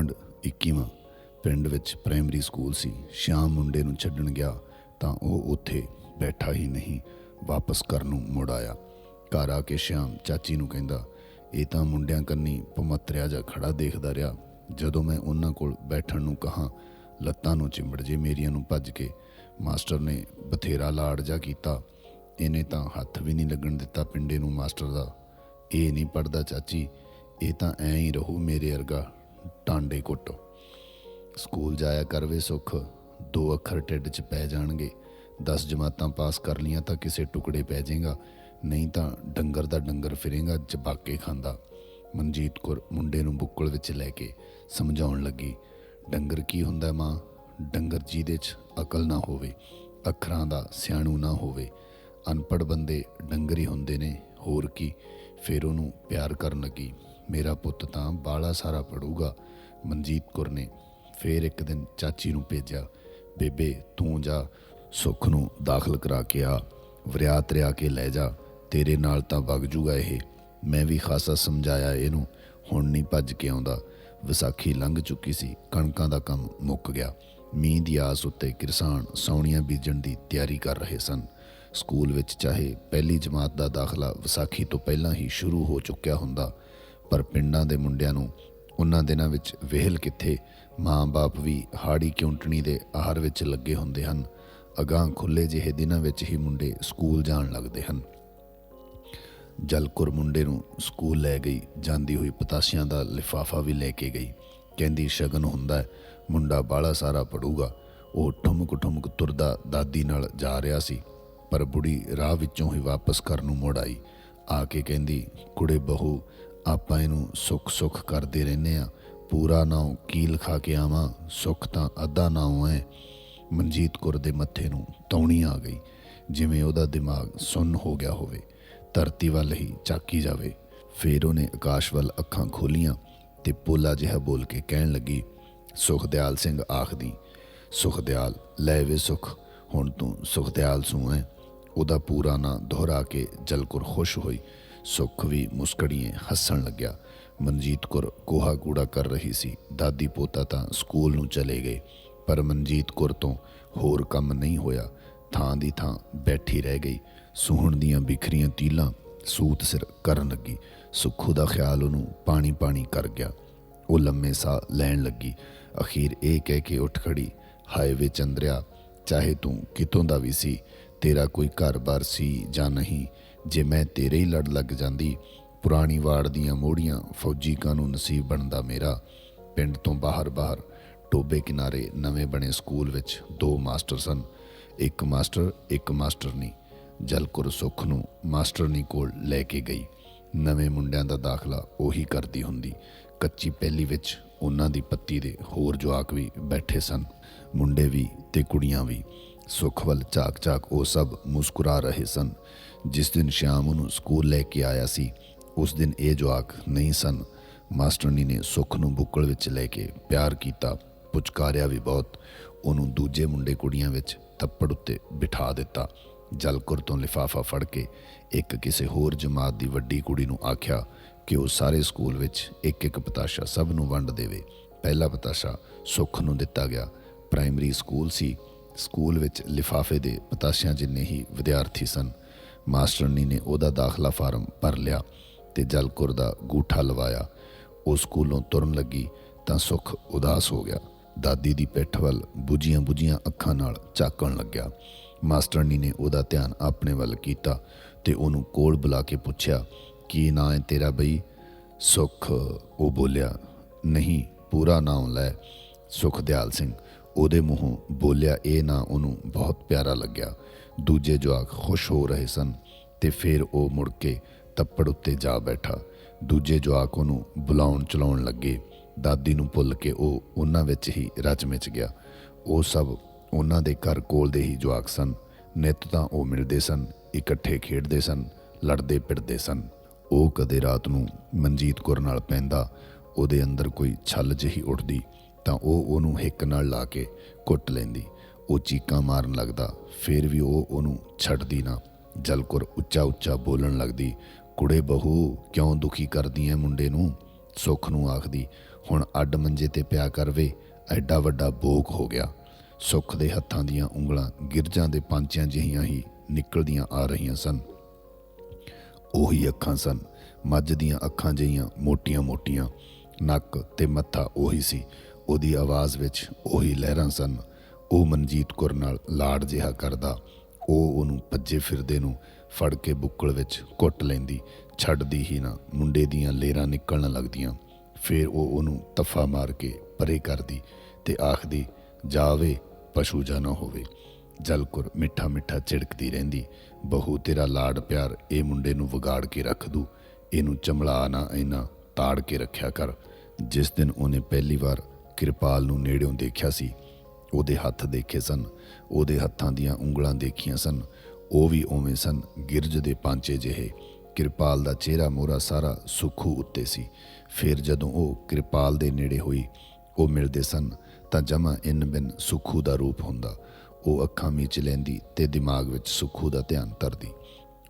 ਗਵਾਂਡ 21ਵਾਂ ਪਿੰਡ ਵਿੱਚ primary school ਸੀ। ਸ਼ਾਮ ਮੁੰਡੇ ਨੂੰ ਛੱਡਣ ਗਿਆ ਤਾਂ ਉਹ ਉੱਥੇ ਬੈਠਾ ਹੀ ਨਹੀਂ, ਵਾਪਸ ਘਰ ਨੂੰ ਮੁੜ ਆਇਆ। ਘਰ ਆ ਕੇ ਸ਼ਾਮ ਚਾਚੀ ਨੂੰ ਕਹਿੰਦਾ, ਇਹ ਤਾਂ ਮੁੰਡਿਆਂ ਕੰਨੀ ਪਮਤਰਿਆ ਜਾ ਖੜਾ ਦੇਖਦਾ ਰਿਹਾ। ਜਦੋਂ ਮੈਂ ਉਹਨਾਂ ਕੋਲ ਬੈਠਣ ਨੂੰ ਕਹਾ, ਲੱਤਾਂ ਨੂੰ ਚਿੰਬੜ ਜੇ ਮੇਰੀਆਂ ਨੂੰ ਭੱਜ ਕੇ, ਮਾਸਟਰ ਨੇ ਬਥੇਰਾ ਲਾੜ ਜਾ ਕੀਤਾ। ਇਹਨੇ ਤਾਂ ਹੱਥ ਵੀ ਨਹੀਂ ਲੱਗਣ ਦਿੱਤਾ ਪਿੰਡੇ ਨੂੰ ਮਾਸਟਰ ਦਾ। ਇਹ ਨਹੀਂ ਪੜਦਾ ਚਾਚੀ, ਇਹ ਤਾਂ ਐਂ ਹੀ ਰਹੂ ਮੇਰੇ ਵਰਗਾ। ਡਾਂਡੇ ਕੁੱਟ ਸਕੂਲ ਜਾਇਆ ਕਰਵੇ ਸੁੱਖ, ਦੋ ਅੱਖਰ ਢਿੱਡ 'ਚ ਪੈ ਜਾਣਗੇ। 10 ਜਮਾਤਾਂ ਪਾਸ ਕਰ ਲੀਆਂ ਤਾਂ ਕਿਸੇ ਟੁਕੜੇ ਪੈ ਜਾਏਗਾ ਨਹੀਂ ਤਾਂ ਡੰਗਰ ਦਾ ਡੰਗਰ ਫਿਰੇਗਾ, ਜਬਾਕੇ ਖਾਂਦਾ। ਮਨਜੀਤ ਕੌਰ ਮੁੰਡੇ ਨੂੰ ਬੁੱਕਲ ਵਿੱਚ ਲੈ ਕੇ ਸਮਝਾਉਣ ਲੱਗੀ, ਡੰਗਰ ਕੀ ਹੁੰਦਾ ਮਾਂ? ਡੰਗਰ ਜਿਹਦੇ 'ਚ ਅਕਲ ਨਾ ਹੋਵੇ, ਅੱਖਰਾਂ ਦਾ ਸਿਆਣੂ ਨਾ ਹੋਵੇ। ਅਨਪੜ ਬੰਦੇ ਡੰਗਰੀ ਹੁੰਦੇ ਨੇ, ਹੋਰ ਕੀ? ਫਿਰ ਉਹਨੂੰ ਪਿਆਰ ਕਰਨ ਲੱਗੀ। ਮੇਰਾ ਪੁੱਤ ਤਾਂ ਬਾਲਾ ਸਾਰਾ ਪੜੂਗਾ। ਮਨਜੀਤ ਕੌਰ ਨੇ ਫੇਰ ਇੱਕ ਦਿਨ ਚਾਚੀ ਨੂੰ ਭੇਜਿਆ, ਬੇਬੇ, ਤੂੰ ਜਾ, ਸੁੱਖ ਨੂੰ ਦਾਖਲ ਕਰਾ ਕੇ ਆ, ਵਰਿਆਤ ਰਿਆ ਕੇ ਲੈ ਜਾ, ਤੇਰੇ ਨਾਲ ਤਾਂ ਵਗ ਜੂਗਾ ਇਹ। ਮੈਂ ਵੀ ਖਾਸਾ ਸਮਝਾਇਆ ਇਹਨੂੰ, ਹੁਣ ਨਹੀਂ ਭੱਜ ਕੇ ਆਉਂਦਾ। ਵਿਸਾਖੀ ਲੰਘ ਚੁੱਕੀ ਸੀ, ਕਣਕਾਂ ਦਾ ਕੰਮ ਮੁੱਕ ਗਿਆ। ਮੀਂਹ ਦੀ ਆਸ ਉੱਤੇ ਕਿਸਾਨ ਸੌਣੀਆਂ ਬੀਜਣ ਦੀ ਤਿਆਰੀ ਕਰ ਰਹੇ ਸਨ। ਸਕੂਲ ਵਿੱਚ ਚਾਹੇ ਪਹਿਲੀ ਜਮਾਤ ਦਾ ਦਾਖਲਾ ਵਿਸਾਖੀ ਤੋਂ ਪਹਿਲਾਂ ਹੀ ਸ਼ੁਰੂ ਹੋ ਚੁੱਕਿਆ ਹੁੰਦਾ ਪਰ ਪਿੰਡਾਂ ਦੇ ਮੁੰਡਿਆਂ ਨੂੰ ਉਹਨਾਂ ਦਿਨਾਂ ਵਿੱਚ ਵਿਹਲ ਕਿੱਥੇ, ਮਾਂ-ਬਾਪ ਵੀ ਹਾੜੀ ਕਿਉਂਟਣੀ ਦੇ ਆਹਾਰ ਵਿੱਚ ਲੱਗੇ ਹੁੰਦੇ ਹਨ। ਅਗਾਂਹ ਖੁੱਲੇ ਜਿਹੇ ਦਿਨਾਂ ਵਿੱਚ ਹੀ ਮੁੰਡੇ ਸਕੂਲ ਜਾਣ ਲੱਗਦੇ ਹਨ। ਜਲਕੁਰ ਮੁੰਡੇ ਨੂੰ ਸਕੂਲ ਲੈ ਗਈ, ਜਾਂਦੀ ਹੋਈ ਪਤਾਸਿਆਂ ਦਾ ਲਿਫਾਫਾ ਵੀ ਲੈ ਕੇ ਗਈ। ਕਹਿੰਦੀ, ਸ਼ਗਨ ਹੁੰਦਾ ਮੁੰਡਾ ਬਾਲਾ ਸਾਰਾ ਪੜੂਗਾ। ਉਹ ਠੁਮਕ ਠੁਮਕ ਤੁਰਦਾ ਦਾਦੀ ਨਾਲ ਜਾ ਰਿਹਾ ਸੀ, ਪਰ ਬੁੜੀ ਰਾਹ ਵਿੱਚੋਂ ਹੀ ਵਾਪਸ ਘਰ ਨੂੰ ਮੁੜ ਆਈ। ਆ ਕੇ ਕਹਿੰਦੀ, ਕੁੜੇ ਬਹੂ ਆਪਾਂ ਇਹਨੂੰ ਸੁੱਖ ਸੁੱਖ ਕਰਦੇ ਰਹਿੰਦੇ ਆ ਪੂਰਾ ਨਾਉ ਕੀ ਲਿਖਾ ਕੇ ਆਵਾਂ, ਸੁੱਖ ਤਾਂ ਅੱਧਾ ਨਾਉ ਹੈ ਮਨਜੀਤ ਕੌਰ ਦੇ ਮੱਥੇ ਨੂੰ ਤੌਣੀ ਆ ਗਈ, ਜਿਵੇਂ ਉਹਦਾ ਦਿਮਾਗ ਸੁੰਨ ਹੋ ਗਿਆ ਹੋਵੇ। ਧਰਤੀ ਵੱਲ ਹੀ ਚਾਕੀ ਜਾਵੇ। ਫੇਰ ਉਹਨੇ ਆਕਾਸ਼ ਵੱਲ ਅੱਖਾਂ ਖੋਲੀਆਂ ਤੇ ਪੋਲਾ ਜਿਹਾ ਬੋਲ ਕੇ ਕਹਿਣ ਲੱਗੀ, ਸੁਖਦਿਆਲ ਸਿੰਘ ਆਖਦੀ, ਸੁਖਦਿਆਲ, ਲੈ ਵੇ ਸੁਖ, ਹੁਣ ਤੂੰ ਸੁਖਦਿਆਲ ਸੂ ਹੈ ਉਹਦਾ ਪੂਰਾ ਨਾਂ ਦੁਹਰਾ ਕੇ ਜਲਕੁਰ ਖੁਸ਼ ਹੋਈ। ਸੁੱਖ ਵੀ ਮੁਸਕੜੀਏ ਹੱਸਣ ਲੱਗਿਆ। ਮਨਜੀਤ ਕੌਰ ਕੋਹਾ ਕੂੜਾ ਕਰ ਰਹੀ ਸੀ। ਦਾਦੀ ਪੋਤਾ ਤਾਂ ਸਕੂਲ ਨੂੰ ਚਲੇ ਗਏ, ਪਰ ਮਨਜੀਤ ਕੌਰ ਤੋਂ ਹੋਰ ਕੰਮ ਨਹੀਂ ਹੋਇਆ। ਥਾਂ ਦੀ ਥਾਂ ਬੈਠੀ ਰਹਿ ਗਈ। ਸੂਹਣ ਦੀਆਂ ਬਿਖਰੀਆਂ ਤੀਲਾਂ ਸੂਤ ਸਿਰ ਕਰਨ ਲੱਗੀ। ਸੁੱਖੂ ਦਾ ਖਿਆਲ ਉਹਨੂੰ ਪਾਣੀ ਪਾਣੀ ਕਰ ਗਿਆ। ਉਹ ਲੰਮੇ ਸਾਹ ਲੈਣ ਲੱਗੀ। ਅਖੀਰ ਇਹ ਕਹਿ ਕੇ ਉੱਠ ਖੜੀ। ਹਾਈਵੇ ਚੰਦਰਿਆ, ਚਾਹੇ ਤੂੰ ਕਿਤੋਂ ਦਾ ਵੀ ਸੀ, ਤੇਰਾ ਕੋਈ ਘਰ-ਬਾਰ ਸੀ ਜਾਂ ਨਹੀਂ ਜੇ ਮੈਂ ਤੇਰੇ ਹੀ ਲੜ ਲੱਗ ਜਾਂਦੀ, ਪੁਰਾਣੀ ਵਾੜ ਦੀਆਂ ਮੋੜੀਆਂ ਫੌਜੀ ਕਾਨੂੰਨ ਨਸੀਬ ਬਣਦਾ ਮੇਰਾ। ਪਿੰਡ ਤੋਂ ਬਾਹਰ-ਬਾਹਰ ਟੋਬੇ ਕਿਨਾਰੇ ਨਵੇਂ ਬਣੇ ਸਕੂਲ ਵਿੱਚ ਦੋ ਮਾਸਟਰ ਸਨ। ਇੱਕ ਮਾਸਟਰ, ਇੱਕ ਮਾਸਟਰਨੀ। ਜਲਕੁਰ ਸੁੱਖ ਨੂੰ ਮਾਸਟਰਨੀ ਕੋਲ ਲੈ ਕੇ ਗਈ। ਨਵੇਂ ਮੁੰਡਿਆਂ ਦਾ ਦਾਖਲਾ ਉਹੀ ਕਰਦੀ ਹੁੰਦੀ। ਕੱਚੀ ਪਹਿਲੀ ਵਿੱਚ ਉਹਨਾਂ ਦੀ ਪੱਤੀ ਦੇ ਹੋਰ ਜਵਾਕ ਵੀ ਬੈਠੇ ਸਨ। ਮੁੰਡੇ ਵੀ ਤੇ ਕੁੜੀਆਂ ਵੀ। ਸੁੱਖ ਵੱਲ ਝਾਕ-ਝਾਕ ਉਹ ਸਭ ਮੁਸਕਰਾ ਰਹੇ ਸਨ। ਜਿਸ ਦਿਨ ਸ਼ਾਮ ਉਹਨੂੰ ਸਕੂਲ ਲੈ ਕੇ ਆਇਆ ਸੀ, ਉਸ ਦਿਨ ਇਹ ਜਵਾਕ ਨਹੀਂ ਸਨ। ਮਾਸਟਰਨੀ ਨੇ ਸੁੱਖ ਨੂੰ ਬੁੱਕਲ ਵਿੱਚ ਲੈ ਕੇ ਪਿਆਰ ਕੀਤਾ, ਪੁਚਕਾਰਿਆ ਵੀ ਬਹੁਤ। ਉਹਨੂੰ ਦੂਜੇ ਮੁੰਡੇ ਕੁੜੀਆਂ ਵਿੱਚ ਥੱਪੜ ਉੱਤੇ ਬਿਠਾ ਦਿੱਤਾ। ਜਲਕੁਰ ਤੋਂ ਲਿਫਾਫਾ ਫੜ ਕੇ ਇੱਕ ਕਿਸੇ ਹੋਰ ਜਮਾਤ ਦੀ ਵੱਡੀ ਕੁੜੀ ਨੂੰ ਆਖਿਆ ਕਿ ਉਹ ਸਾਰੇ ਸਕੂਲ ਵਿੱਚ ਇੱਕ ਇੱਕ ਪਤਾਸ਼ਾ ਸਭ ਨੂੰ ਵੰਡ ਦੇਵੇ। ਪਹਿਲਾ ਪਤਾਸ਼ਾ ਸੁੱਖ ਨੂੰ ਦਿੱਤਾ ਗਿਆ। ਪ੍ਰਾਇਮਰੀ ਸਕੂਲ ਸੀ। ਸਕੂਲ ਵਿੱਚ ਲਿਫਾਫੇ ਦੇ ਪਤਾਸ਼ਿਆਂ ਜਿੰਨੇ ਹੀ ਵਿਦਿਆਰਥੀ ਸਨ ਮਾਸਟਰਨੀ ਨੇ ਉਹਦਾ ਦਾਖਲਾ ਫਾਰਮ ਭਰ ਲਿਆ ਤੇ ਜਲਕੁਰ ਦਾ ਗੂਠਾ ਲਵਾਇਆ। ਉਹ ਸਕੂਲੋਂ ਤੁਰਨ ਲੱਗੀ ਤਾਂ ਸੁੱਖ ਉਦਾਸ ਹੋ ਗਿਆ। ਦਾਦੀ ਦੀ ਪਿੱਠ ਵੱਲ ਬੁਝੀਆਂ ਬੁਝੀਆਂ ਅੱਖਾਂ ਨਾਲ ਝਾਕਣ ਲੱਗਿਆ। ਮਾਸਟਰਨੀ ਨੇ ਉਹਦਾ ਧਿਆਨ ਆਪਣੇ ਵੱਲ ਕੀਤਾ ਤੇ ਉਹਨੂੰ ਕੋਲ ਬੁਲਾ ਕੇ ਪੁੱਛਿਆ, ਕੀ ਨਾਂ ਹੈ ਤੇਰਾ ਬਈ? ਸੁੱਖ ਉਹ ਬੋਲਿਆ, ਨਹੀਂ, ਪੂਰਾ ਨਾਮ ਲੈ। ਸੁਖਦਿਆਲ ਸਿੰਘ ਉਹਦੇ ਮੂੰਹੋਂ ਬੋਲਿਆ, ਇਹ ਨਾਂ ਉਹਨੂੰ ਬਹੁਤ ਪਿਆਰਾ ਲੱਗਿਆ। ਦੂਜੇ ਜਵਾਕ ਖੁਸ਼ ਹੋ ਰਹੇ ਸਨ ਤੇ ਫਿਰ ਉਹ ਮੁੜ ਕੇ ਤੱਪੜ ਉੱਤੇ ਜਾ ਬੈਠਾ। ਦੂਜੇ ਜਵਾਕ ਉਹਨੂੰ ਬੁਲਾਉਣ ਚਲਾਉਣ ਲੱਗੇ। ਦਾਦੀ ਨੂੰ ਭੁੱਲ ਕੇ ਉਹ ਉਹਨਾਂ ਵਿੱਚ ਹੀ ਰਚ ਮਿਚ ਗਿਆ। ਉਹ ਸਭ ਉਹਨਾਂ ਦੇ ਘਰ ਕੋਲ ਦੇ ਹੀ ਜਵਾਕ ਸਨ। ਨਿਤ ਤਾਂ ਉਹ ਮਿਲਦੇ ਸਨ, ਇਕੱਠੇ ਖੇਡਦੇ ਸਨ, ਲੜਦੇ ਪਿੜਦੇ ਸਨ। ਉਹ ਕਦੇ ਰਾਤ ਨੂੰ ਮਨਜੀਤ ਕੌਰ ਨਾਲ ਪੈਂਦਾ, ਉਹਦੇ ਅੰਦਰ ਕੋਈ ਛਲ ਜਿਹੀ ਉੱਠਦੀ ਤਾਂ ਉਹ ਉਹਨੂੰ ਹਿੱਕ ਨਾਲ ਲਾ ਕੇ ਕੁੱਟ ਲੈਂਦੀ। ਉਹ ਚੀਕਾਂ ਮਾਰਨ ਲੱਗਦਾ, ਫਿਰ ਵੀ ਉਹ ਉਹਨੂੰ ਛੱਡਦੀ ਨਾ। ਜਲਕੁਰ ਉੱਚਾ ਉੱਚਾ ਬੋਲਣ ਲੱਗਦੀ, ਕੁੜੇ ਬਹੂ, ਕਿਉਂ ਦੁਖੀ ਕਰਦੀ ਐ ਮੁੰਡੇ ਨੂੰ? ਸੁੱਖ ਨੂੰ ਆਖਦੀ, ਹੁਣ ਅੱਡ ਮੰਜੇ ਤੇ ਪਿਆ ਕਰਵੇ ਐਡਾ ਵੱਡਾ ਬੋਗ ਹੋ ਗਿਆ। ਸੁੱਖ ਦੇ ਹੱਥਾਂ ਦੀਆਂ ਉਂਗਲਾਂ ਗਿਰਜਾਂ ਦੇ ਪਾਂਚਿਆਂ ਜਿਹੀਆਂ ਹੀ ਨਿਕਲਦੀਆਂ ਆ ਰਹੀਆਂ ਸਨ। ਉਹੀ ਅੱਖਾਂ ਸਨ, ਮੱਝ ਦੀਆਂ ਅੱਖਾਂ ਜਿਹੀਆਂ ਮੋਟੀਆਂ-ਮੋਟੀਆਂ ਨੱਕ ਤੇ ਮੱਥਾ ਉਹੀ ਸੀ, ਉਹਦੀ ਆਵਾਜ਼ ਵਿੱਚ ਉਹੀ ਲਹਿਰਾਂ ਸਨ। ਉਹ ਮਨਜੀਤ ਕੌਰ ਨਾਲ ਲਾੜ ਜਿਹਾ ਕਰਦਾ, ਉਹ ਉਹਨੂੰ ਭੱਜੇ ਫਿਰਦੇ ਨੂੰ ਫੜ ਕੇ ਬੁੱਕਲ ਵਿੱਚ ਕੁੱਟ ਲੈਂਦੀ, ਛੱਡਦੀ ਹੀ ਨਾ, ਮੁੰਡੇ ਦੀਆਂ ਲੇਰਾਂ ਨਿਕਲਣ ਲੱਗਦੀਆਂ। ਫਿਰ ਉਹ ਉਹਨੂੰ ਤਫਾ ਮਾਰ ਕੇ ਪਰੇ ਕਰਦੀ ਤੇ ਆਖਦੀ, ਜਾਵੇ, ਪਸ਼ੂ ਜਾ ਨਾ ਹੋਵੇ। ਜਲਕੁਰ ਮਿੱਠਾ ਮਿੱਠਾ ਝਿੜਕਦੀ ਰਹਿੰਦੀ, ਬਹੂ, ਤੇਰਾ ਲਾੜ ਪਿਆਰ ਇਹ ਮੁੰਡੇ ਨੂੰ ਵਿਗਾੜ ਕੇ ਰੱਖ ਦੂ। ਇਹਨੂੰ ਚਮੜਾ ਨਾ, ਇਹਨਾਂ ਤਾੜ ਕੇ ਰੱਖਿਆ ਕਰ। ਜਿਸ ਦਿਨ ਉਹਨੇ ਪਹਿਲੀ ਵਾਰ ਕਿਰਪਾਲ ਨੂੰ ਨੇੜਿਓਂ ਦੇਖਿਆ ਸੀ ਉਹਦੇ ਹੱਥ ਦੇਖੇ ਸਨ, ਉਹਦੇ ਹੱਥਾਂ ਦੀਆਂ ਉਂਗਲਾਂ ਦੇਖੀਆਂ ਸਨ, ਉਹ ਵੀ ਉਵੇਂ ਸਨ, ਗਿਰਜ ਦੇ ਪਾਂਚੇ ਜਿਹੇ। ਕਿਰਪਾਲ ਦਾ ਚਿਹਰਾ ਮੋਰਾ ਸਾਰਾ ਸੁਖੂ ਉੱਤੇ ਸੀ। ਫਿਰ ਜਦੋਂ ਉਹ ਕਿਰਪਾਲ ਦੇ ਨੇੜੇ ਹੋਈ, ਉਹ ਮਿਲਦੇ ਸਨ, ਤਾਂ ਜਮਾ ਇਨ ਬਿਨ ਸੁਖੂ ਦਾ ਰੂਪ ਹੁੰਦਾ। ਉਹ ਅੱਖਾਂ ਮੀਚ ਲੈਂਦੀ ਤੇ ਦਿਮਾਗ ਵਿੱਚ ਸੁਖੂ ਦਾ ਧਿਆਨ ਧਰਦੀ।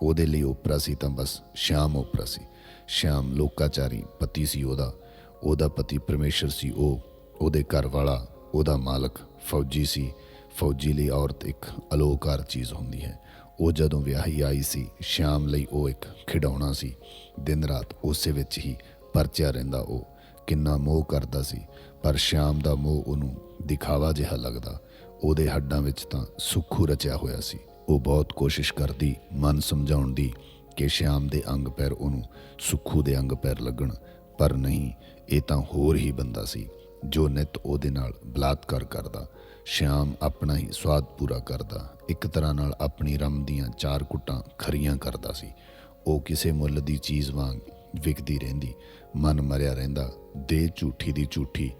ਉਹਦੇ ਲਈ ਓਪਰਾ ਸੀ ਤਾਂ ਬਸ ਸ਼ਾਮ ਓਪਰਾ ਸੀ। ਸ਼ਾਮ ਲੋਕਾਚਾਰੀ ਪਤੀ ਸੀ ਉਹਦਾ। ਉਹਦਾ ਪਤੀ ਪਰਮੇਸ਼ਰ ਸੀ ਉਹ। ਉਹਦੇ ਘਰ ਵਾਲਾ ਉਹਦਾ ਮਾਲਕ ਫੌਜੀ ਸੀ। ਫੌਜੀ ਲਈ ਔਰਤ ਇੱਕ ਅਲੋਕਾਰ ਚੀਜ਼ ਹੁੰਦੀ ਹੈ। ਉਹ ਜਦੋਂ ਵਿਆਹੀ ਆਈ ਸੀ, ਸ਼ਾਮ ਲਈ ਉਹ ਇੱਕ ਖਿਡੌਣਾ ਸੀ। ਦਿਨ ਰਾਤ ਉਸੇ ਵਿੱਚ ਹੀ ਪਰਚਿਆ ਰਹਿੰਦਾ ਉਹ। ਕਿੰਨਾ ਮੋਹ ਕਰਦਾ ਸੀ, ਪਰ ਸ਼ਾਮ ਦਾ ਮੋਹ ਉਹਨੂੰ ਦਿਖਾਵਾ ਜਿਹਾ ਲੱਗਦਾ। ਉਹਦੇ ਹੱਡਾਂ ਵਿੱਚ ਤਾਂ ਸੁੱਖੂ ਰਚਿਆ ਹੋਇਆ ਸੀ। ਉਹ ਬਹੁਤ ਕੋਸ਼ਿਸ਼ ਕਰਦੀ, ਮਨ ਸਮਝਾਉਣ ਦੀ ਕਿ ਸ਼ਾਮ ਦੇ ਅੰਗ ਪੈਰ ਉਹਨੂੰ ਸੁੱਖੂ ਦੇ ਅੰਗ ਪੈਰ ਲੱਗਣ। ਪਰ ਨਹੀਂ, ਇਹ ਤਾਂ ਹੋਰ ਹੀ ਬੰਦਾ ਸੀ। ਜੋ ਨਿਤ ਉਹਦੇ ਨਾਲ ਬਲਾਤਕਾਰ ਕਰਦਾ ਸ਼ਾਮ ਆਪਣਾ ਹੀ ਸਵਾਦ ਪੂਰਾ ਕਰਦਾ, ਇੱਕ ਤਰ੍ਹਾਂ ਨਾਲ ਆਪਣੀ ਰਮ ਦੀਆਂ ਚਾਰ ਕੁੱਟਾਂ ਖਰੀਆਂ ਕਰਦਾ ਸੀ। ਉਹ ਕਿਸੇ ਮੁੱਲ ਦੀ ਚੀਜ਼ ਵਾਂਗ ਵਿਕਦੀ ਰਹਿੰਦੀ, ਮਨ ਮਰਿਆ ਰਹਿੰਦਾ ਦੇ ਝੂਠੀ ਦੀ ਝੂਠੀ।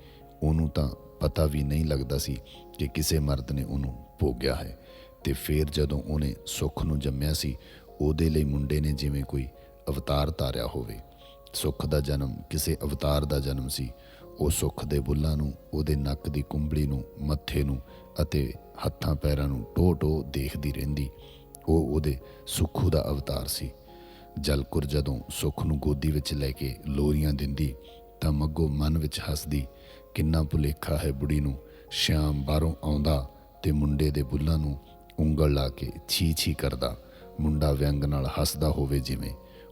ਉਹਨੂੰ ਤਾਂ ਪਤਾ ਵੀ ਨਹੀਂ ਲੱਗਦਾ ਸੀ ਕਿ ਕਿਸੇ ਮਰਦ ਨੇ ਉਹਨੂੰ ਭੋਗਿਆ ਹੈ। ਤੇ ਫਿਰ ਜਦੋਂ ਉਹਨੇ ਸੁੱਖ ਨੂੰ ਜੰਮਿਆ ਸੀ, ਉਹਦੇ ਲਈ ਮੁੰਡੇ ਨੇ ਜਿਵੇਂ ਕੋਈ ਅਵਤਾਰ ਤਾਰਿਆ ਹੋਵੇ। ਸੁੱਖ ਦਾ ਜਨਮ ਕਿਸੇ ਅਵਤਾਰ ਦਾ ਜਨਮ ਸੀ ਉਹ ਸੁੱਖ ਦੇ ਬੁੱਲਾਂ ਨੂੰ, ਉਹਦੇ ਨੱਕ ਦੀ ਕੁੰਬਲੀ ਨੂੰ, ਮੱਥੇ ਨੂੰ ਅਤੇ ਹੱਥਾਂ ਪੈਰਾਂ ਨੂੰ ਟੋ ਟੋ ਦੇਖਦੀ ਰਹਿੰਦੀ। ਉਹ ਉਹਦੇ ਸੁੱਖੂ ਦਾ ਅਵਤਾਰ ਸੀ। ਜਲਕੁਰ ਜਦੋਂ ਸੁੱਖ ਨੂੰ ਗੋਦੀ ਵਿੱਚ ਲੈ ਕੇ ਲੋਰੀਆਂ ਦਿੰਦੀ, ਤਾਂ ਮੱਗੋ ਮਨ ਵਿੱਚ ਹੱਸਦੀ, ਕਿੰਨਾ ਭੁਲੇਖਾ ਹੈ ਬੁੜੀ ਨੂੰ ਸ਼ਾਮ ਬਾਹਰੋਂ ਆਉਂਦਾ ਤੇ ਮੁੰਡੇ ਦੇ ਬੁੱਲਾਂ ਨੂੰ ਉਂਗਲ ਲਾ ਕੇ ਛੀ ਛੀ ਕਰਦਾ। ਮੁੰਡਾ ਵਿਅੰਗ ਨਾਲ ਹੱਸਦਾ ਹੋਵੇ ਜਿਵੇਂ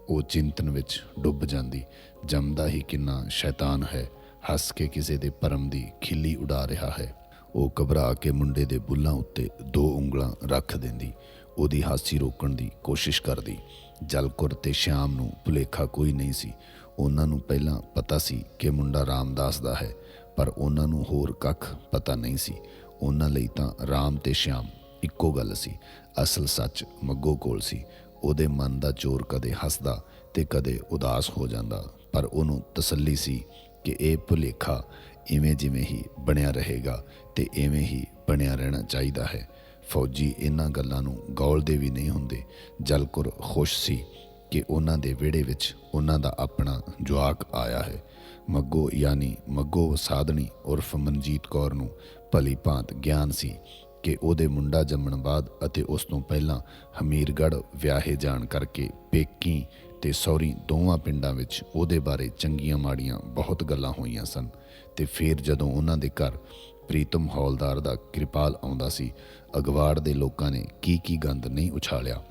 ਉਹ ਚਿੰਤਨ ਵਿੱਚ ਡੁੱਬ ਜਾਂਦੀ, ਜੰਮਦਾ ਹੀ ਕਿੰਨਾ ਸ਼ੈਤਾਨ ਹੈ। ਹੱਸ ਕੇ ਕਿਸੇ ਦੇ ਪਰਮ ਦੀ ਖਿੱਲੀ ਉਡਾ ਰਿਹਾ ਹੈ। ਉਹ ਘਬਰਾ ਕੇ ਮੁੰਡੇ ਦੇ ਬੁੱਲਾਂ ਉੱਤੇ ਦੋ ਉਂਗਲਾਂ ਰੱਖ ਦਿੰਦੀ। ਉਹਦੀ ਹਾਸੀ ਰੋਕਣ ਦੀ ਕੋਸ਼ਿਸ਼ ਕਰਦੀ। ਜਲਕੁਰ ਤੇ ਸ਼ਾਮ ਨੂੰ ਭੁਲੇਖਾ ਕੋਈ ਨਹੀਂ ਸੀ। ਉਹਨਾਂ ਨੂੰ ਪਹਿਲਾਂ ਪਤਾ ਸੀ ਕਿ ਮੁੰਡਾ ਰਾਮਦਾਸ ਦਾ ਹੈ, ਪਰ ਉਹਨਾਂ ਨੂੰ ਹੋਰ ਕੱਖ ਪਤਾ ਨਹੀਂ ਸੀ। ਉਹਨਾਂ ਲਈ ਤਾਂ ਰਾਮ ਤੇ ਸ਼ਾਮ ਇੱਕੋ ਗੱਲ ਸੀ। ਅਸਲ ਸੱਚ ਮੱਗੋ ਕੋਲ ਸੀ। ਉਹਦੇ ਮਨ ਦਾ ਚੋਰ ਕਦੇ ਹੱਸਦਾ ਤੇ ਕਦੇ ਉਦਾਸ ਹੋ ਜਾਂਦਾ, ਪਰ ਉਹਨੂੰ ਤਸੱਲੀ ਸੀ ਕਿ ਇਹ ਭੁਲੇਖਾ ਇਵੇਂ ਜਿਵੇਂ ਹੀ ਬਣਿਆ ਰਹੇਗਾ ਤੇ ਇਵੇਂ ਹੀ ਬਣਿਆ ਰਹਿਣਾ ਚਾਹੀਦਾ ਹੈ। ਫੌਜੀ ਇਹਨਾਂ ਗੱਲਾਂ ਨੂੰ ਗੌਲਦੇ ਵੀ ਨਹੀਂ ਹੁੰਦੇ। ਜਲਕੁਰ ਖੁਸ਼ ਸੀ ਕਿ ਉਹਨਾਂ ਦੇ ਵਿਹੜੇ ਵਿੱਚ ਉਹਨਾਂ ਦਾ ਆਪਣਾ ਜਵਾਕ ਆਇਆ ਹੈ। ਮੱਗੋ ਯਾਨੀ ਮੱਗੋ ਸਾਧਣੀ ਉਰਫ ਮਨਜੀਤ ਕੌਰ ਨੂੰ ਭਲੀ ਭਾਂਤ ਗਿਆਨ ਸੀ ਕਿ ਉਹਦੇ ਮੁੰਡਾ ਜੰਮਣ ਬਾਅਦ ਅਤੇ ਉਸ ਤੋਂ ਪਹਿਲਾਂ ਹਮੀਰਗੜ੍ਹ ਵਿਆਹੇ ਜਾਣ ਕਰਕੇ ਪੇਕੀ ਤੇ ਸੌਰੀ ਦੋਵਾਂ ਪਿੰਡਾਂ ਵਿੱਚ ਉਹਦੇ ਬਾਰੇ ਚੰਗੀਆਂ ਮਾੜੀਆਂ ਬਹੁਤ ਗੱਲਾਂ ਹੋਈਆਂ ਸਨ। ਤੇ ਫਿਰ ਜਦੋਂ ਉਹਨਾਂ ਦੇ ਘਰ ਪ੍ਰੀਤਮ ਹੌਲਦਾਰ ਦਾ ਕਿਰਪਾਲ ਆਉਂਦਾ ਸੀ, ਅਗਵਾੜ ਦੇ ਲੋਕਾਂ ਨੇ ਕੀ ਕੀ ਗੰਦ ਨਹੀਂ ਉਛਾਲਿਆ।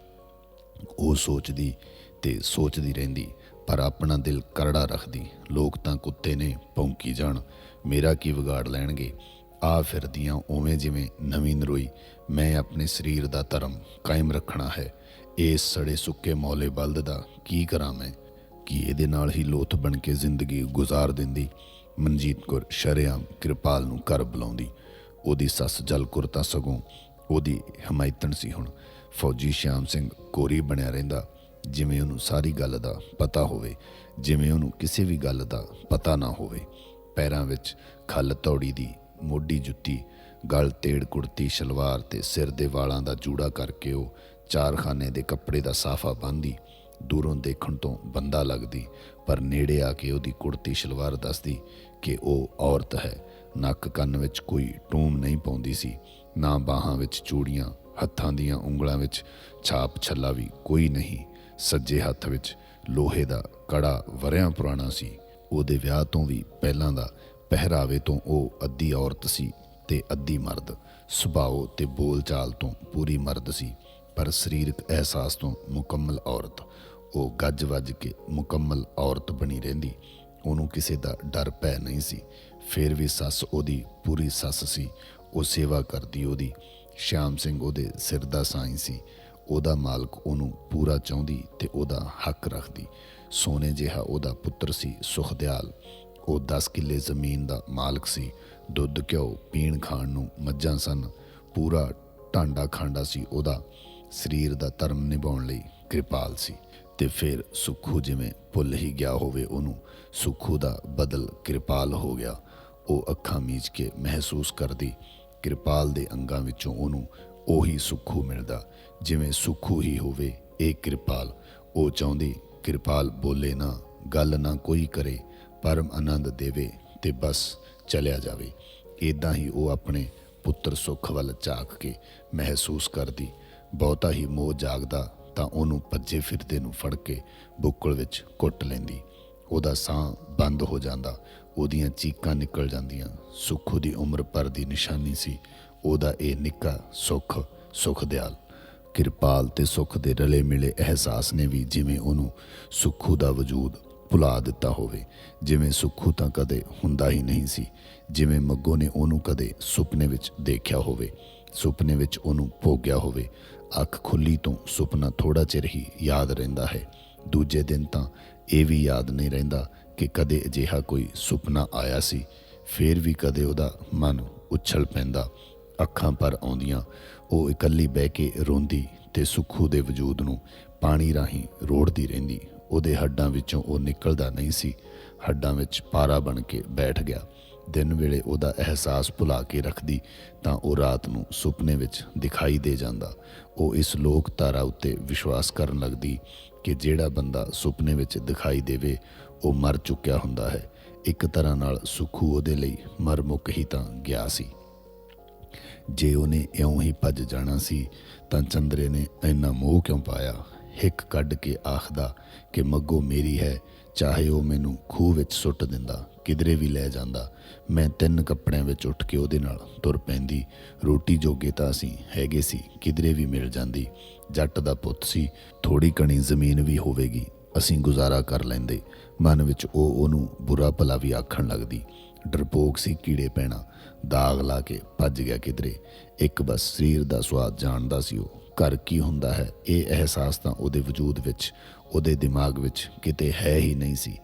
ਉਹ ਸੋਚਦੀ ਤੇ ਸੋਚਦੀ ਰਹਿੰਦੀ, ਪਰ ਆਪਣਾ ਦਿਲ ਕਰੜਾ ਰੱਖਦੀ, ਲੋਕ ਤਾਂ ਕੁੱਤੇ ਨੇ, ਭੌਂਕੀ ਜਾਣ। ਮੇਰਾ ਕੀ ਵਿਗਾੜ ਲੈਣਗੇ? ਆ ਫਿਰਦੀਆਂ ਉਵੇਂ ਜਿਵੇਂ ਨਵੀਂ ਨਰੋਈ। ਮੈਂ ਆਪਣੇ ਸਰੀਰ ਦਾ ਧਰਮ ਕਾਇਮ ਰੱਖਣਾ ਹੈ। ਇਸ ਸੜੇ ਸੁੱਕੇ ਮੌਲੇ ਬਲਦ ਦਾ ਕੀ ਕਰਾਂ ਮੈਂ? ਕਿ ਇਹਦੇ ਨਾਲ ਹੀ ਲੋਥ ਬਣ ਕੇ ਜ਼ਿੰਦਗੀ ਗੁਜ਼ਾਰ ਦਿੰਦੀ? ਮਨਜੀਤ ਕੌਰ ਸ਼ਰਿਆਮ ਕਿਰਪਾਲ ਨੂੰ ਘਰ ਬੁਲਾਉਂਦੀ। ਉਹਦੀ ਸੱਸ ਜਲ ਤਾਂ ਸਗੋਂ ਉਹਦੀ ਹਮਾਇਤਣ ਸੀ ਹੁਣ। ਫੌਜੀ ਸ਼ਾਮ ਸਿੰਘ ਕੋਰੀ ਬਣਿਆ ਰਹਿੰਦਾ। ਜਿਵੇਂ ਉਹਨੂੰ ਸਾਰੀ ਗੱਲ ਦਾ ਪਤਾ ਹੋਵੇ, ਜਿਵੇਂ ਉਹਨੂੰ ਕਿਸੇ ਵੀ ਗੱਲ ਦਾ ਪਤਾ ਨਾ ਹੋਵੇ। ਪੈਰਾਂ ਵਿੱਚ ਖੱਲ ਤੌੜੀ ਦੀ ਮੋਢੀ ਜੁੱਤੀ, ਗਲ ਤੇੜ ਕੁੜਤੀ, ਸ਼ਲਵਾਰ ਤੇ ਸਿਰ ਦੇ ਵਾਲਾਂ ਦਾ ਜੂੜਾ ਕਰਕੇ ਉਹ ਚਾਰਖਾਨੇ ਦੇ ਕੱਪੜੇ ਦਾ ਸਾਫਾ ਬੰਦੀ ਦੂਰੋਂ ਦੇਖਣ ਤੋਂ ਬੰਦਾ ਲੱਗਦੀ, ਪਰ ਨੇੜੇ ਆ ਕੇ ਉਹਦੀ ਕੁੜਤੀ ਸ਼ਲਵਾਰ ਦੱਸਦੀ ਕਿ ਉਹ ਔਰਤ ਹੈ। ਨੱਕ ਕੰਨ ਵਿੱਚ ਕੋਈ ਟੂਮ ਨਹੀਂ ਪਾਉਂਦੀ ਸੀ, ਨਾ ਬਾਹਾਂ ਵਿੱਚ ਚੂੜੀਆਂ, ਹੱਥਾਂ ਦੀਆਂ ਉਂਗਲਾਂ ਵਿੱਚ ਛਾਪ ਛੱਲਾ ਵੀ ਕੋਈ ਨਹੀਂ। ਸੱਜੇ ਹੱਥ ਵਿੱਚ ਲੋਹੇ ਦਾ ਕੜਾ ਵਰਿਆਂ ਪੁਰਾਣਾ ਸੀ। ਉਹਦੇ ਵਿਆਹ ਤੋਂ ਵੀ ਪਹਿਲਾਂ ਦਾ ਪਹਿਰਾਵੇ ਤੋਂ ਉਹ ਅੱਧੀ ਔਰਤ ਸੀ ਤੇ ਅੱਧੀ ਮਰਦ। ਸੁਭਾਅ ਤੇ ਬੋਲਚਾਲ ਤੋਂ ਪੂਰੀ ਮਰਦ ਸੀ। ਪਰ ਸਰੀਰਕ ਅਹਿਸਾਸ ਤੋਂ ਮੁਕੰਮਲ ਔਰਤ, ਉਹ ਗੱਜ ਵੱਜ ਕੇ ਮੁਕੰਮਲ ਔਰਤ ਬਣੀ ਰਹਿੰਦੀ। ਉਹਨੂੰ ਕਿਸੇ ਦਾ ਡਰ ਭੈ ਨਹੀਂ ਸੀ। ਫਿਰ ਵੀ ਸੱਸ ਉਹਦੀ ਪੂਰੀ ਸੱਸ ਸੀ। ਉਹ ਸੇਵਾ ਕਰਦੀ ਉਹਦੀ। ਸ਼ਾਮ ਸਿੰਘ ਉਹਦੇ ਸਿਰ ਦਾ ਸਾਈਂ ਸੀ। ਉਹਦਾ ਮਾਲਕ ਉਹਨੂੰ ਪੂਰਾ ਚਾਹੁੰਦੀ ਤੇ ਉਹਦਾ ਹੱਕ ਰੱਖਦੀ। ਸੋਨੇ ਜਿਹਾ ਉਹਦਾ ਪੁੱਤਰ ਸੀ ਸੁਖਦਿਆਲ। ਉਹ 10 ਕਿੱਲੇ ਜ਼ਮੀਨ ਦਾ ਮਾਲਕ ਸੀ। ਦੁੱਧ ਘਿਓ ਪੀਣ ਖਾਣ ਨੂੰ ਮੱਝਾਂ ਸਨ। ਪੂਰਾ ਟਾਂਡਾ ਖਾਂਡਾ ਸੀ ਉਹਦਾ। ਸਰੀਰ ਦਾ ਧਰਮ ਨਿਭਾਉਣ ਲਈ ਕਿਰਪਾਲ ਸੀ ਤੇ ਫਿਰ ਸੁੱਖੂ ਜਿਵੇਂ ਭੁੱਲ ਹੀ ਗਿਆ ਹੋਵੇ ਉਹਨੂੰ, ਸੁੱਖੂ ਦਾ ਬਦਲ ਕਿਰਪਾਲ ਹੋ ਗਿਆ। ਉਹ ਅੱਖਾਂ ਮੀਚ ਕੇ ਮਹਿਸੂਸ ਕਰਦੀ, ਕਿਰਪਾਲ ਦੇ ਅੰਗਾਂ ਵਿੱਚੋਂ ਉਹਨੂੰ ਉਹੀ ਸੁੱਖੂ ਮਿਲਦਾ, ਜਿਵੇਂ ਸੁੱਖੂ ਹੀ ਹੋਵੇ ਇਹ ਕਿਰਪਾਲ। ਉਹ ਚਾਹੁੰਦੀ, ਕਿਰਪਾਲ ਬੋਲੇ ਨਾ, ਗੱਲ ਨਾ ਕੋਈ ਕਰੇ, ਪਰਮ ਆਨੰਦ ਦੇਵੇ ਤੇ ਬਸ ਚਲਿਆ ਜਾਵੇ। ਇਦਾਂ ਹੀ ਉਹ ਆਪਣੇ ਪੁੱਤਰ ਸੁੱਖ ਵੱਲ ਝਾਕ ਕੇ ਮਹਿਸੂਸ ਕਰਦੀ ਬਹੁਤਾ ਹੀ ਮੋਹ ਜਾਗਦਾ ਤਾਂ ਉਹਨੂੰ ਭੱਜੇ ਫਿਰਦੇ ਨੂੰ ਫੜ ਕੇ ਬੁੱਕਲ ਵਿੱਚ ਕੁੱਟ ਲੈਂਦੀ। ਉਹਦਾ ਸਾਹ ਬੰਦ ਹੋ ਜਾਂਦਾ। ਉਹਦੀਆਂ ਚੀਕਾਂ ਨਿਕਲ ਜਾਂਦੀਆਂ। ਸੁੱਖੂ ਦੀ ਉਮਰ ਭਰ ਦੀ ਨਿਸ਼ਾਨੀ ਸੀ। ਉਹਦਾ ਇਹ ਨਿੱਕਾ ਸੁੱਖ ਸੁਖਦਿਆਲ ਕਿਰਪਾਲ ਤੇ ਸੁੱਖ ਦੇ ਰਲੇ ਮਿਲੇ ਅਹਿਸਾਸ ਨੇ ਵੀ ਜਿਵੇਂ ਉਹਨੂੰ ਸੁੱਖੂ ਦਾ ਵਜੂਦ ਭੁਲਾ ਦਿੱਤਾ ਹੋਵੇ। ਜਿਵੇਂ ਸੁੱਖੂ ਤਾਂ ਕਦੇ ਹੁੰਦਾ ਹੀ ਨਹੀਂ ਸੀ। ਜਿਵੇਂ ਮੱਗੋ ਨੇ ਉਹਨੂੰ ਕਦੇ ਸੁਪਨੇ ਵਿੱਚ ਦੇਖਿਆ ਹੋਵੇ। ਸੁਪਨੇ ਵਿੱਚ ਉਹਨੂੰ ਭੋਗਿਆ ਹੋਵੇ। ਅੱਖ ਖੁੱਲੀ ਤੋਂ ਸੁਪਨਾ ਥੋੜਾ ਚਿਰ ਹੀ ਯਾਦ ਰਹਿੰਦਾ ਹੈ। ਦੂਜੇ ਦਿਨ ਤਾਂ ਇਹ ਵੀ ਯਾਦ ਨਹੀਂ ਰਹਿੰਦਾ ਕਿ ਕਦੇ ਅਜਿਹਾ ਕੋਈ ਸੁਪਨਾ ਆਇਆ ਸੀ। ਫੇਰ ਵੀ ਕਦੇ ਉਹਦਾ ਮਨ ਉਛਲ ਪੈਂਦਾ। ਅੱਖਾਂ ਪਰ ਆਉਂਦੀਆਂ, ਉਹ ਇਕੱਲੀ ਬਹਿ ਕੇ ਰੋਂਦੀ ਤੇ ਸੁੱਖੂ ਦੇ ਵਜੂਦ ਨੂੰ ਪਾਣੀ ਰਾਹੀਂ ਰੋੜਦੀ ਰਹਿੰਦੀ। ਉਹਦੇ ਹੱਡਾਂ ਵਿੱਚੋਂ ਉਹ ਨਿਕਲਦਾ ਨਹੀਂ ਸੀ। ਹੱਡਾਂ ਵਿੱਚ ਪਾਰਾ ਬਣ ਕੇ ਬੈਠ ਗਿਆ। ਦਿਨ ਵੇਲੇ ਉਹਦਾ ਅਹਿਸਾਸ ਭੁਲਾ ਕੇ ਰੱਖਦੀ, ਤਾਂ ਉਹ ਰਾਤ ਨੂੰ ਸੁਪਨੇ ਵਿੱਚ ਦਿਖਾਈ ਦੇ ਜਾਂਦਾ। ਉਹ ਇਸ ਲੋਕ ਧਾਰਾ ਉੱਤੇ ਵਿਸ਼ਵਾਸ ਕਰਨ ਲੱਗਦੀ ਕਿ ਜਿਹੜਾ ਬੰਦਾ ਸੁਪਨੇ ਵਿੱਚ ਦਿਖਾਈ ਦੇਵੇ, ਉਹ ਮਰ ਚੁੱਕਿਆ ਹੁੰਦਾ ਹੈ। ਇੱਕ ਤਰ੍ਹਾਂ ਨਾਲ ਸੁੱਖੂ ਉਹਦੇ ਲਈ ਮਰ ਮੁੱਕ ਹੀ ਤਾਂ ਗਿਆ ਸੀ। ਜੇ ਉਹਨੇ ਇਉਂ ਹੀ ਭੱਜ ਜਾਣਾ ਸੀ, ਤਾਂ ਚੰਦਰੇ ਨੇ ਇੰਨਾ ਮੋਹ ਕਿਉਂ ਪਾਇਆ? ਹਿੱਕ ਕੱਢ ਕੇ ਆਖਦਾ ਕਿ ਮੱਗੋ ਮੇਰੀ ਹੈ ਚਾਹੇ ਉਹ ਮੈਨੂੰ ਖੂਹ ਵਿੱਚ ਸੁੱਟ ਦਿੰਦਾ, ਕਿਧਰੇ ਵੀ ਲੈ ਜਾਂਦਾ, ਮੈਂ ਤਿੰਨ ਕੱਪੜਿਆਂ ਵਿੱਚ ਉੱਠ ਕੇ ਉਹਦੇ ਨਾਲ ਤੁਰ ਪੈਂਦੀ। ਰੋਟੀ ਜੋਗੇ ਤਾਂ ਅਸੀਂ ਹੈਗੇ ਸੀ, ਕਿਧਰੇ ਵੀ ਮਿਲ ਜਾਂਦੀ। ਜੱਟ ਦਾ ਪੁੱਤ ਸੀ ਥੋੜੀ ਕਣੀ ਜ਼ਮੀਨ ਵੀ ਹੋਵੇਗੀ, ਅਸੀਂ ਗੁਜ਼ਾਰਾ ਕਰ ਲੈਂਦੇ। ਮਨ ਵਿੱਚ ਉਹ ਉਹਨੂੰ ਬੁਰਾ ਭਲਾ ਵੀ ਆਖਣ ਲੱਗਦੀ। ਡਰਪੋਕ ਸੀ ਕੀੜੇ ਪੈਣਾ, ਦਾਗ ਲਾ ਕੇ ਭੱਜ ਗਿਆ ਕਿਧਰੇ। ਇੱਕ ਬਸ ਸਰੀਰ ਦਾ ਸਵਾਦ ਜਾਣਦਾ ਸੀ ਉਹ, ਘਰ ਕੀ ਹੁੰਦਾ ਹੈ, ਇਹ ਅਹਿਸਾਸ ਤਾਂ ਉਹਦੇ ਵਜੂਦ ਵਿੱਚ ਉਹਦੇ ਦਿਮਾਗ ਵਿੱਚ ਕਿਤੇ ਹੈ ਹੀ ਨਹੀਂ ਸੀ।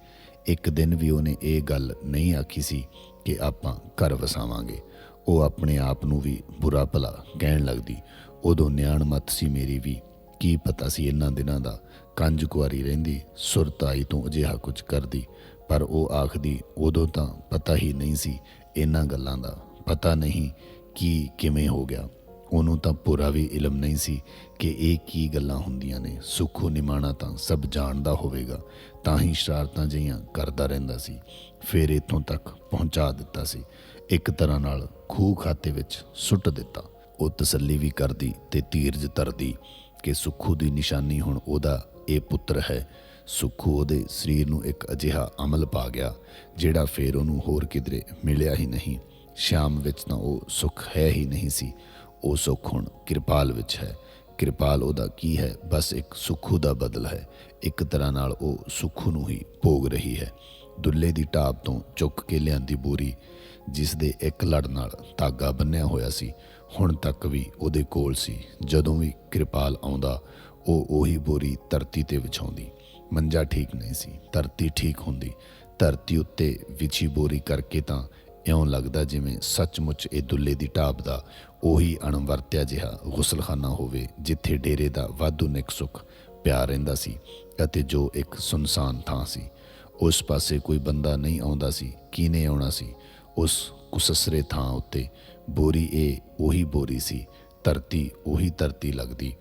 ਇੱਕ ਦਿਨ ਵੀ ਉਹਨੇ ਇਹ ਗੱਲ ਨਹੀਂ ਆਖੀ ਸੀ ਕਿ ਆਪਾਂ ਘਰ ਵਸਾਵਾਂਗੇ। ਉਹ ਆਪਣੇ ਆਪ ਨੂੰ ਵੀ ਬੁਰਾ ਭਲਾ ਕਹਿਣ ਲੱਗਦੀ। ਉਦੋਂ ਨਿਆਣ ਮਤ ਸੀ ਮੇਰੀ ਵੀ, ਕੀ ਪਤਾ ਸੀ ਇਹਨਾਂ ਦਿਨਾਂ ਦਾ ਕੰਜ ਕੁਆਰੀ ਰਹਿੰਦੀ, ਸੁਰਤਾਈ ਤੋਂ ਅਜਿਹਾ ਕੁਝ ਕਰਦੀ। ਪਰ ਉਹ ਆਖਦੀ, ਉਦੋਂ ਤਾਂ ਪਤਾ ਹੀ ਨਹੀਂ ਸੀ ਇਹਨਾਂ ਗੱਲਾਂ ਦਾ। ਪਤਾ ਨਹੀਂ ਕੀ ਕਿਵੇਂ ਹੋ ਗਿਆ। ਉਹਨੂੰ ਤਾਂ ਪੂਰਾ ਵੀ ਇਲਮ ਨਹੀਂ ਸੀ ਕਿ ਇਹ ਕੀ ਗੱਲਾਂ ਹੁੰਦੀਆਂ ਨੇ। ਸੁੱਖੋ ਨਿਮਾਣਾ ਤਾਂ ਸਭ ਜਾਣਦਾ ਹੋਵੇਗਾ, ਤਾਂ ਹੀ ਸ਼ਰਾਰਤਾਂ ਜਿਹੀਆਂ ਕਰਦਾ ਰਹਿੰਦਾ ਸੀ। ਫਿਰ ਇਥੋਂ ਤੱਕ ਪਹੁੰਚਾ ਦਿੱਤਾ ਸੀ। ਇੱਕ ਤਰ੍ਹਾਂ ਨਾਲ ਖੂਹ ਖਾਤੇ ਵਿੱਚ ਸੁੱਟ ਦਿੱਤਾ। ਉਹ ਤਸੱਲੀ ਵੀ ਕਰਦੀ ਤੇ ਧੀਰਜ ਧਰਦੀ ਕਿ ਸੁੱਖੂ ਦੀ ਨਿਸ਼ਾਨੀ ਹੁਣ ਉਹਦਾ ਇਹ ਪੁੱਤਰ ਹੈ। ਸੁੱਖੂ ਉਹਦੇ ਸਰੀਰ ਨੂੰ ਇੱਕ ਅਜਿਹਾ ਅਮਲ ਪਾ ਗਿਆ, ਜਿਹੜਾ ਫੇਰ ਉਹਨੂੰ ਹੋਰ ਕਿਧਰੇ ਮਿਲਿਆ ਹੀ ਨਹੀਂ। ਸ਼ਾਮ ਵਿੱਚ ਤਾਂ ਉਹ ਸੁੱਖ ਹੈ ਹੀ ਨਹੀਂ ਸੀ। ਉਹ ਸੁੱਖ ਹੁਣ ਕਿਰਪਾਲ ਵਿੱਚ ਹੈ। ਕਿਰਪਾਲ ਉਹਦਾ ਕੀ ਹੈ? ਬਸ ਇੱਕ ਸੁੱਖੂ ਦਾ ਬਦਲ ਹੈ। ਇੱਕ ਤਰ੍ਹਾਂ ਨਾਲ ਉਹ ਸੁੱਖੂ ਨੂੰ ਹੀ ਭੋਗ ਰਹੀ ਹੈ। ਦੁੱਲੇ ਦੀ ਢਾਬ ਤੋਂ ਚੁੱਕ ਕੇ ਲਿਆਂਦੀ ਬੋਰੀ, ਜਿਸ ਦੇ ਇੱਕ ਲੜ ਨਾਲ ਧਾਗਾ ਬੰਨਿਆ ਹੋਇਆ ਸੀ, ਹੁਣ ਤੱਕ ਵੀ ਉਹਦੇ ਕੋਲ ਸੀ। ਜਦੋਂ ਵੀ ਕਿਰਪਾਲ ਆਉਂਦਾ, ਉਹ ਉਹੀ ਬੋਰੀ ਧਰਤੀ ਤੇ ਵਿਛਾਉਂਦੀ। ਮੰਜਾ ਠੀਕ ਨਹੀਂ ਸੀ, ਧਰਤੀ ਠੀਕ ਹੁੰਦੀ। ਧਰਤੀ ਉੱਤੇ ਵਿਛੀ ਬੋਰੀ ਕਰਕੇ ਤਾਂ ਇਉਂ ਲੱਗਦਾ ਜਿਵੇਂ ਸੱਚਮੁੱਚ ਇਹ ਦੁੱਲੇ ਦੀ ਢਾਬ ਦਾ ਉਹੀ ਅਣਵਰਤਿਆ ਜਿਹਾ ਗੁਸਲਖਾਨਾ ਹੋਵੇ, ਜਿੱਥੇ ਡੇਰੇ ਦਾ ਵਾਧੂ ਨਿਕ ਸੁੱਖ ਪਿਆ ਰਹਿੰਦਾ ਸੀ ਅਤੇ ਜੋ ਇੱਕ ਸੁਨਸਾਨ ਥਾਂ ਸੀ। ਉਸ ਪਾਸੇ ਕੋਈ ਬੰਦਾ ਨਹੀਂ ਆਉਂਦਾ ਸੀ ਕਿਨੇ ਆਉਣਾ ਸੀ? ਉਸ ਕੁਸਸਰੇ ਥਾਂ ਉੱਤੇ ਬੋਰੀ ਇਹ ਉਹੀ ਬੋਰੀ ਸੀ, ਧਰਤੀ ਉਹੀ ਧਰਤੀ ਲੱਗਦੀ,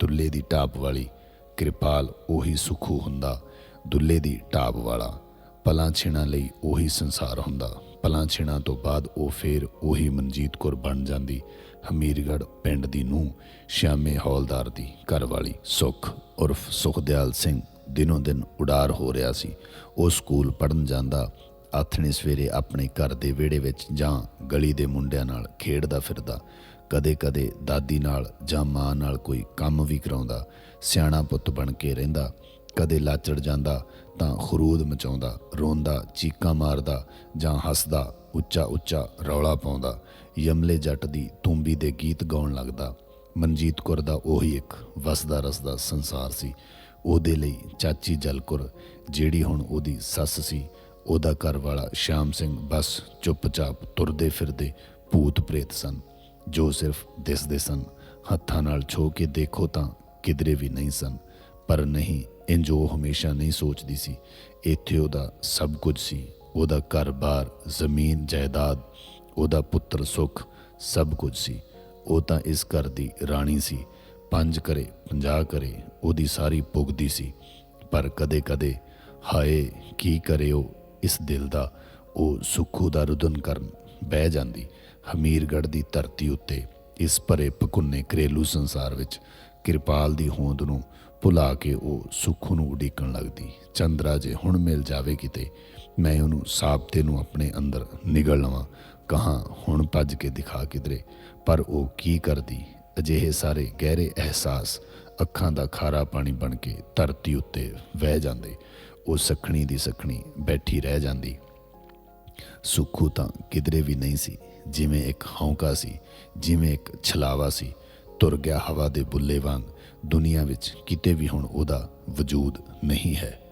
ਦੁੱਲੇ ਦੀ ਢਾਬ ਵਾਲੀ ਕਿਰਪਾਲ ਉਹੀ ਸੁਖੂ ਹੁੰਦਾ, ਦੁੱਲੇ ਦੀ ਢਾਬ ਵਾਲਾ, ਪਲਾਂ ਛਿਣਾ ਲਈ ਉਹੀ ਸੰਸਾਰ ਹੁੰਦਾ। ਪਲਾਂ ਛਿਣਾ ਤੋਂ ਬਾਅਦ ਉਹ ਫੇਰ ਉਹੀ ਮਨਜੀਤ ਕੌਰ ਬਣ ਜਾਂਦੀ ਹਮੀਰਗੜ ਪਿੰਡ ਦੀ ਨੂੰ ਸ਼ਾਮੇ ਹੌਲਦਾਰ ਦੀ ਘਰ ਵਾਲੀ ਸੁਖ ਉਰਫ ਸੁਖਦਿਆਲ ਸਿੰਘ ਦਿਨੋਂ ਦਿਨ ਉਡਾਰ ਹੋ ਰਿਹਾ ਸੀ। ਉਹ ਸਕੂਲ ਪੜਨ ਜਾਂਦਾ, ਆਥਣੇ ਸਵੇਰੇ ਆਪਣੇ ਘਰ ਦੇ ਵਿਹੜੇ ਵਿੱਚ ਜਾਂ ਗਲੀ ਦੇ ਮੁੰਡਿਆਂ ਨਾਲ ਖੇਡਦਾ ਫਿਰਦਾ, ਕਦੇ-ਕਦੇ ਦਾਦੀ ਨਾਲ ਜਾਂ ਮਾਂ ਨਾਲ ਕੋਈ ਕੰਮ ਵੀ ਕਰਾਉਂਦਾ, ਸਿਆਣਾ ਪੁੱਤ ਬਣ ਕੇ ਰਹਿੰਦਾ ਕਦੇ ਲਾਚੜ ਜਾਂਦਾ ਤਾਂ ਖਰੂਦ ਮਚਾਉਂਦਾ, ਰੋਂਦਾ, ਚੀਕਾਂ ਮਾਰਦਾ ਜਾਂ ਹੱਸਦਾ, ਉੱਚਾ ਉੱਚਾ ਰੌਲਾ ਪਾਉਂਦਾ। ਯਮਲੇ ਜੱਟ ਦੀ ਤੂੰਬੀ ਦੇ ਗੀਤ ਗਾਉਣ ਲੱਗਦਾ। ਮਨਜੀਤ ਕੌਰ ਦਾ ਉਹੀ ਇੱਕ ਵਸਦਾ ਰਸਦਾ ਸੰਸਾਰ ਸੀ। ਉਹਦੇ ਲਈ ਚਾਚੀ ਜਲਕੁਰ, ਜਿਹੜੀ ਹੁਣ ਉਹਦੀ ਸੱਸ ਸੀ, ਉਹਦਾ ਘਰ ਵਾਲਾ ਸ਼ਾਮ ਸਿੰਘ ਬਸ ਚੁੱਪਚਾਪ ਤੁਰਦੇ ਫਿਰਦੇ ਭੂਤ ਪ੍ਰੇਤ ਸਨ। ਜੋ ਸਿਰਫ ਦਿਸਦੇ ਸਨ, ਹੱਥਾਂ ਨਾਲ ਛੋ ਕੇ ਦੇਖੋ ਤਾਂ ਕਿਧਰੇ ਵੀ ਨਹੀਂ ਸਨ। ਪਰ ਨਹੀਂ ਇੰਜ ਉਹ ਹਮੇਸ਼ਾ ਨਹੀਂ ਸੋਚਦੀ ਸੀ, ਇੱਥੇ ਉਹਦਾ ਸਭ ਕੁਝ ਸੀ। ਉਹਦਾ ਘਰ-ਬਾਰ, ਜ਼ਮੀਨ, ਜਾਇਦਾਦ, ਉਹਦਾ ਪੁੱਤਰ ਸੁਖ, ਸਭ ਕੁਝ ਸੀ। ਉਹ ਤਾਂ ਇਸ ਘਰ ਦੀ ਰਾਣੀ ਸੀ। ਪੰਜ ਕਰੇ 50 ਕਰੇ ਉਹਦੀ ਸਾਰੀ ਪੁੱਗਦੀ ਸੀ। ਪਰ ਕਦੇ-ਕਦੇ, ਹਾਏ, ਕੀ ਕਰੇ ਉਹ? ਇਸ ਦਿਲ ਦਾ, ਉਹ ਸੁੱਖੂ ਦਾ ਰੁਦਨ ਕਰਨ ਬਹਿ ਜਾਂਦੀ, ਹਮੀਰਗੜ੍ਹ ਦੀ ਧਰਤੀ ਉੱਤੇ। ਇਸ ਭਰੇ ਭਕੁੰਨੇ ਘਰੇਲੂ ਸੰਸਾਰ ਵਿੱਚ ਕਿਰਪਾਲ ਦੀ ਹੋਂਦ ਨੂੰ ਭੁਲਾ ਕੇ ਉਹ ਸੁੱਖੂ ਨੂੰ ਉਡੀਕਣ ਲੱਗਦੀ। ਚੰਦਰਾ ਜੇ ਹੁਣ ਮਿਲ ਜਾਵੇ ਕਿਤੇ, ਮੈਂ ਉਹਨੂੰ ਸਾਬਤੇ ਨੂੰ ਆਪਣੇ ਅੰਦਰ ਨਿਗਲ ਲਵਾਂ। ਕਹਾਂ ਹੁਣ ਭੱਜ ਕੇ ਦਿਖਾ ਕਿਧਰੇ, ਪਰ ਉਹ ਕੀ ਕਰਦੀ? ਅਜਿਹੇ ਸਾਰੇ ਗਹਿਰੇ ਅਹਿਸਾਸ ਅੱਖਾਂ ਦਾ ਖਾਰਾ ਪਾਣੀ ਬਣ ਕੇ ਧਰਤੀ ਉੱਤੇ ਵਹਿ ਜਾਂਦੇ। ਉਹ ਸਖਣੀ ਦੀ ਸਖਣੀ ਬੈਠੀ ਰਹਿ ਜਾਂਦੀ। ਸੁੱਖੂ ਤਾਂ ਕਿਧਰੇ ਵੀ ਨਹੀਂ ਸੀ, ਜਿਵੇਂ ਇੱਕ ਹੌਂਕਾ ਸੀ, ਜਿਵੇਂ ਇੱਕ ਛਲਾਵਾ ਸੀ। ਤੁਰ ਗਿਆ ਹਵਾ ਦੇ ਬੁੱਲੇ ਵਾਂਗ ਦੁਨੀਆ ਵਿੱਚ ਕਿਤੇ ਵੀ ਹੁਣ ਉਹਦਾ ਵਜੂਦ ਨਹੀਂ ਹੈ।